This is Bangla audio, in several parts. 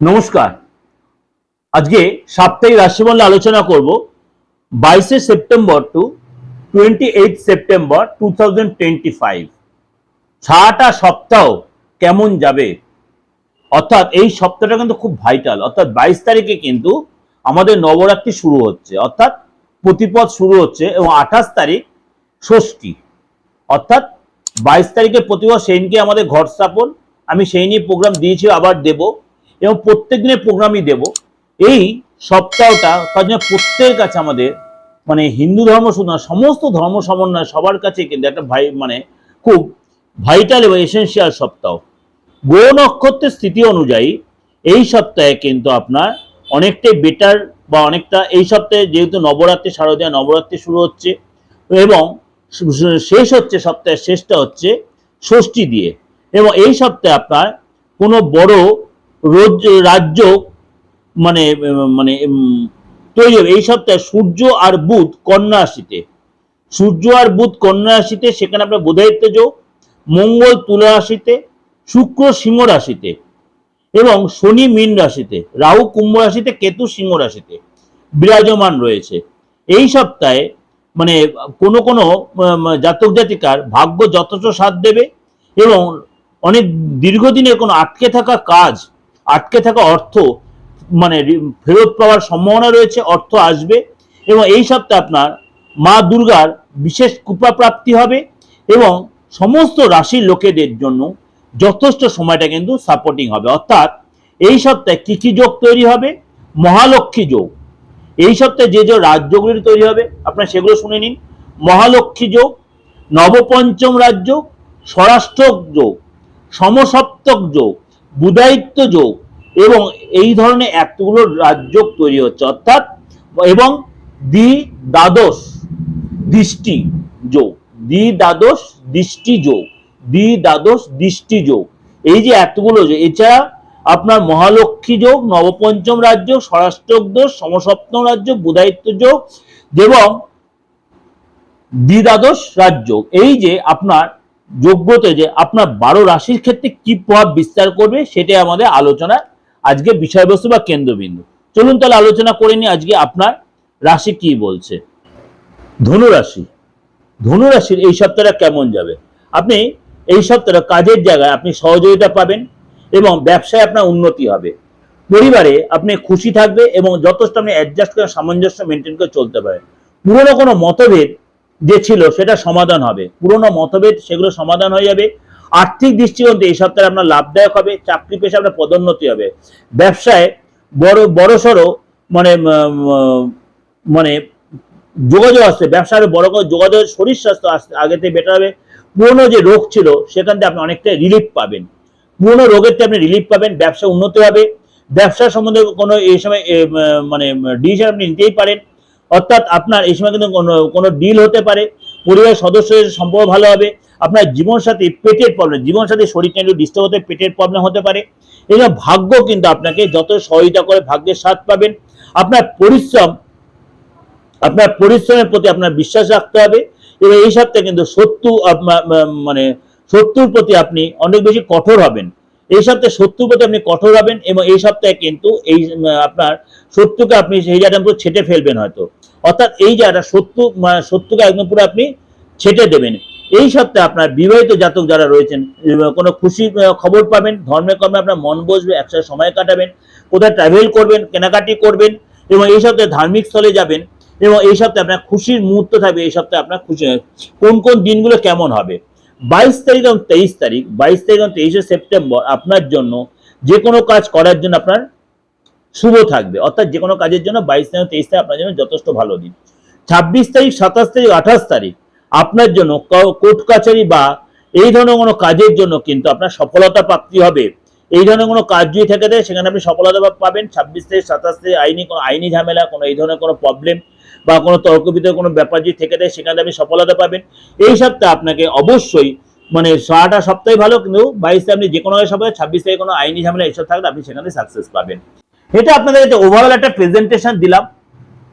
নমস্কার। আজকে সাপ্তাহিক রাশিমণ্ডলে আলোচনা করব বাইশে September two twenty eight September two thousand twenty five সারাটা সপ্তাহ কেমন যাবে? অর্থাৎ এই সপ্তাহটা কিন্তু খুব ভাইটাল অর্থাৎ বাইশ তারিখে কিন্তু আমাদের নবরাত্রি শুরু হচ্ছে। অর্থাৎ প্রতিপদ শুরু হচ্ছে এবং আঠাশ তারিখ ষষ্ঠী। অর্থাৎ বাইশ তারিখে প্রতিপদ সেইদিনকে আমাদের ঘর স্থাপন। আমি সেই নিয়ে প্রোগ্রাম দিয়েছি, আবার দেব। এবং প্রত্যেক দিনের প্রোগ্রামই দেব। এই সপ্তাহটা তার জন্য প্রত্যেকের কাছে আমাদের মানে হিন্দু ধর্ম শুধু না, সমস্ত ধর্ম সমন্বয় সবার কাছে কিন্তু একটা ভাই মানে খুব ভাইটাল এবং এসেন্সিয়াল সপ্তাহ। গ্রহ নক্ষত্রের স্থিতি অনুযায়ী এই সপ্তাহে কিন্তু আপনার অনেকটাই বেটার বা অনেকটা এই সপ্তাহে যেহেতু নবরাত্রি, শারদীয় নবরাত্রি শুরু হচ্ছে এবং শেষ হচ্ছে, সপ্তাহের শেষটা হচ্ছে ষষ্ঠী দিয়ে। এবং এই সপ্তাহে আপনার কোনো বড় রাজ্য মানে মানে তৈরি হবে। এই সপ্তাহে সূর্য আর বুধ কন্যা রাশিতে। সূর্য আর বুধ কন্যা রাশিতে, সেখানে আপনার বোধায়িত্ব যোগ, মঙ্গল তুলা রাশিতে, শুক্র সিংহ রাশিতে এবং শনি মীন রাশিতে, রাহু কুম্ভ রাশিতে, কেতু সিংহ রাশিতে বিরাজমান রয়েছে। এই সপ্তাহে মানে কোনো কোনো জাতক জাতিকার ভাগ্য যথেষ্ট সাথ দেবে এবং অনেক দীর্ঘদিনের কোনো আটকে থাকা কাজ আটকে থাকা অর্থ মানে ফেরত পাওয়ার সম্ভাবনা রয়েছে, অর্থ আসবে। এবং এই সপ্তাহে আপনার মা দুর্গার বিশেষ কৃপা প্রাপ্তি হবে এবং সমস্ত রাশির লোকেদের জন্য যথেষ্ট সময়টা কিন্তু সাপোর্টিং হবে। অর্থাৎ এই সপ্তাহে কী কী যোগ তৈরি হবে? মহালক্ষ্মী যোগ। এই সপ্তাহে যে যে রাজ্যগুলি তৈরি হবে, আপনারা সেগুলো শুনে নিন। মহালক্ষ্মী যোগ, নবপঞ্চম রাজ্য স্বরাষ্ট্র যোগ, সমসপ্তক যোগ বুধায়িত্ব যোগ এবং এই ধরনের এতগুলো রাজ্য তৈরি হচ্ছে, অর্থাৎ এবং দ্বি দ্বাদশ দৃষ্টি যোগ দ্বি দ্বাদশ দৃষ্টি যোগ দ্বি দ্বাদশ দৃষ্টি যোগ। এই যে এতগুলো যোগ, এছাড়া আপনার মহালক্ষ্মী যোগ, নবপঞ্চম রাজ্য স্বরাষ্ট্রক দোষ সমসপ্তম রাজ্য বুধায়িত্ব যোগ এবং দ্বিদ্বাদশ রাজ্য। এই যে আপনার যোগ্যতে যে আপনার বারো রাশির ক্ষেত্রে কি প্রভাব বিস্তার করবে সেটাই আমাদের আলোচনা আজকে বিষয়বস্তু বা কেন্দ্রবিন্দু। চলুন তাহলে আলোচনা করে নিই আজকে আপনার রাশি কি বলছে। ধনু রাশি ধনু রাশির এই সপ্তাহটা কেমন যাবে? আপনি এই সপ্তাহটা কাজের জায়গায় আপনি সহযোগিতা পাবেন এবং ব্যবসায় আপনার উন্নতি হবে। পরিবারে আপনি খুশি থাকবে এবং যথেষ্ট আপনি অ্যাডজাস্ট করে সামঞ্জস্য মেনটেন করে চলতে পারেন। পুরনো কোনো মতভেদ যে ছিল সেটা সমাধান হবে। পুরনো মতভেদ সেগুলো সমাধান হয়ে যাবে। আর্থিক দৃষ্টিকোণ এই সপ্তাহে আপনার লাভদায়ক হবে, চাকরি পেশে আপনার পদোন্নতি হবে। ব্যবসায় বড় বড় সড়ো মানে মানে যোগাযোগ আসছে, ব্যবসার বড় করে যোগাযোগের শরীর স্বাস্থ্য আসতে, আগে থেকে বেটার হবে। পুরনো যে রোগ ছিল, সেখান থেকে আপনি অনেকটা রিলিফ পাবেন। পুরনো রোগের থেকে আপনি রিলিফ পাবেন, ব্যবসা উন্নতি হবে। ব্যবসা সম্বন্ধে কোনো এই সময় মানে ডিসিশন আপনি নিতেই পারেন। অর্থাৎ আপনার এই সময় কিন্তু কোনো কোনো ডিল হতে পারে, পরিবারের সদস্যদের সম্পর্ক ভালো হবে, আপনার জীবনসাথী পেটের প্রবলেম জীবনসাথী শরীরটা একটু ডিস্টার্ব হতে, পেটের প্রবলেম হতে পারে, এই ভাগ্য কিন্তু আপনাকে যত সহযোগিতা করে ভাগ্যের স্বাদ পাবেন। আপনার পরিশ্রম, আপনার পরিশ্রমের প্রতি আপনার বিশ্বাস রাখতে হবে, এবং এই সপ্তাহে কিন্তু শত্রু মানে শত্রুর প্রতি আপনি অনেক বেশি কঠোর হবেন। এই সপ্তাহে শত্রুর প্রতি আপনি কঠোর হবেন এবং এই সপ্তাহে কিন্তু এই আপনার শত্রুকে আপনি সেই জায়গাটা পুরো ছেটে ফেলবেন হয়তো। অর্থাৎ এই জায়গাটা শত্রু শত্রুকে একদম পুরো আপনি ছেটে দেবেন। এই সপ্তাহে আপনার বিবাহিত জাতক যারা রয়েছেন কোনো আহ, খবর পাবেন ধর্মে কর্মে আপনার মন বসবে একসাথে সময় কাটাবেন কোথায় ট্রাভেল করবেন কেনাকাটি করবেন এবং এই সপ্তাহে ধার্মিক স্থলে যাবেন এবং এই সপ্তাহে আপনার খুশির মুহূর্ত থাকবে এই সপ্তাহে আপনার খুশি কোন কোন দিনগুলো কেমন হবে। বাইশ তারিখ এবং তেইশ তারিখ, বাইশ তারিখ এবং তেইশে সেপ্টেম্বর আপনার জন্য যে কোনো কাজ করার জন্য আপনার শুভ থাকবে। অর্থাৎ যে কোনো কাজের জন্য বাইশ তারিখ তেইশ তারিখ আপনার জন্য যথেষ্ট ভালো দিন। ছাব্বিশ তারিখ, সাতাশ তারিখ, আঠাশ তারিখ আপনার জন্য কোর্ট কাছারি বা এই ধরনের কোনো কাজের জন্য কিন্তু আপনার সফলতা প্রাপ্তি হবে। এই ধরনের কোনো কাজ যদি থেকে সেখানে আপনি সফলতা পাবেন। ছাব্বিশ তারিখ, সাতাশ তারিখ আইনি কোনো আইনি ঝামেলা, কোনো এই ধরনের কোনো প্রবলেম বা কোনো তর্ক বিতর্ক, কোনো ব্যাপার যদি থেকে দেয় সেখানে আপনি সফলতা পাবেন। এই সপ্তাহে আপনাকে অবশ্যই মানে সারাটা সপ্তাহে ভালো, কিন্তু বাইশে আপনি যে কোনো সপ্তাহে ছাব্বিশ তারিখে কোনো আইনি ঝামেলা এইসব থাকলে আপনি সেখানে সাকসেস পাবেন। এটা আপনাদের ওভারঅল একটা প্রেজেন্টেশন দিলাম।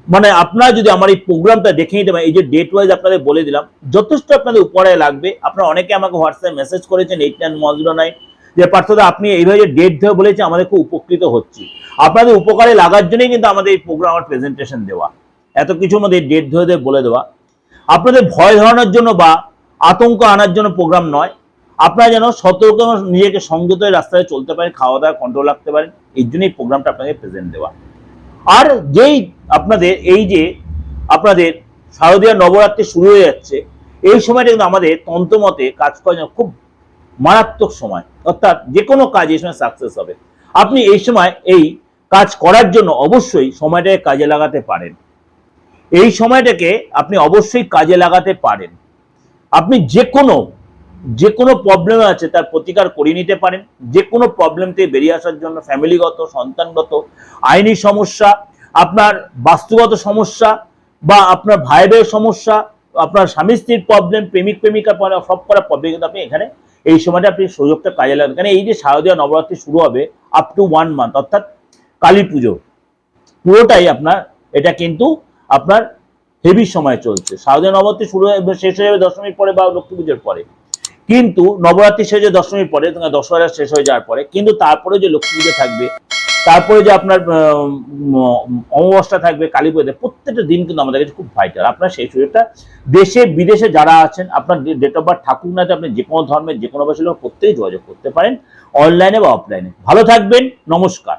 মানে আপনারা যদি আমার এই প্রোগ্রামটা দেখে নিতে পারেন, এই যে ডেট ওয়াইজ আপনাদের বলে দিলাম, যথেষ্ট আপনাদের উপরে লাগবে। আপনারা অনেকে আমাকে হোয়াটসঅ্যাপে মেসেজ করেছেন eight nine one zero nine যে পার্থদা, আপনি এইভাবে যে ডেট ধরে বলেছে আমাদের খুব উপকৃত হচ্ছি। আপনাদের উপকারে লাগার জন্যই কিন্তু আমাদের এই প্রোগ্রাম আমার প্রেজেন্টেশন দেওয়া। এত কিছু আমাদের ডেট ধরে ধরে বলে দেওয়া। আপনাদের ভয় ধরানোর জন্য বা আতঙ্ক আনার জন্য প্রোগ্রাম নয়। আপনারা যেন সতর্ক নিজেকে সংযত রাস্তায় চলতে পারেন, খাওয়া দাওয়া কন্ট্রোল রাখতে পারেন এই জন্যই প্রোগ্রামটা আপনাদের প্রেজেন্ট দেওয়া। আর যেই আপনাদের, এই যে আপনাদের শারদীয় নবরাত্রি শুরু হয়ে যাচ্ছে, এই সময়টা কিন্তু আমাদের তন্ত্রমতে কাজ করার জন্য খুব মারাত্মক সময়। অর্থাৎ যে কোনো কাজ এই সময় সাকসেস হবে। আপনি এই সময় এই কাজ করার জন্য অবশ্যই সময়টাকে কাজে লাগাতে পারেন। এই সময়টাকে আপনি অবশ্যই কাজে লাগাতে পারেন। আপনি যে কোনো যে কোনো প্রবলেম আছে তার প্রতিকার করিয়ে নিতে পারেন। যে কোনো প্রবলেম থেকে বেরিয়ে আসার জন্য ফ্যামিলিগত সন্তানগত, আইনি সমস্যা, আপনার বাস্তুগত সমস্যা বা আপনার ভাই ভাইয়ের সমস্যা, আপনার স্বামী স্ত্রীর প্রবলেম প্রেমিক, প্রেমিকা পরে সব করা প্রবলেম কিন্তু আপনি এখানে এই সময়টা আপনি সুযোগটা কাজে লাগান কারণ এই যে শারদীয় নবরাত্রি শুরু হবে আপ টু ওয়ান মান্থ অর্থাৎ কালী পুজো, পুরোটাই আপনার, এটা কিন্তু আপনার হেভি সময় চলছে। শারদীয় নবরাত্রি শুরু শেষ হয়ে যাবে দশমীর পরে বা লক্ষ্মী পুজোর পরে। কিন্তু নবরাত্রি শেষ হয়ে দশমীর পরে দশহরা শেষ হয়ে যাওয়ার পরে, কিন্তু তারপরে যে লক্ষ্মী পুজো থাকবে, তারপরে যে আপনার অমাবস্যা থাকবে, কালী পুজোতে প্রত্যেকটা দিন কিন্তু আমাদের কাছে খুব ভাইটাল আপনার সেই সুযোগটা দেশে, বিদেশে যারা আছেন, আপনার ডেট অফ বার্থ থাকুক না আপনি যে কোনো ধর্মের যে কোনো লোক প্রত্যেকেই যোগাযোগ করতে পারেন অনলাইনে বা অফলাইনে ভালো থাকবেন, নমস্কার।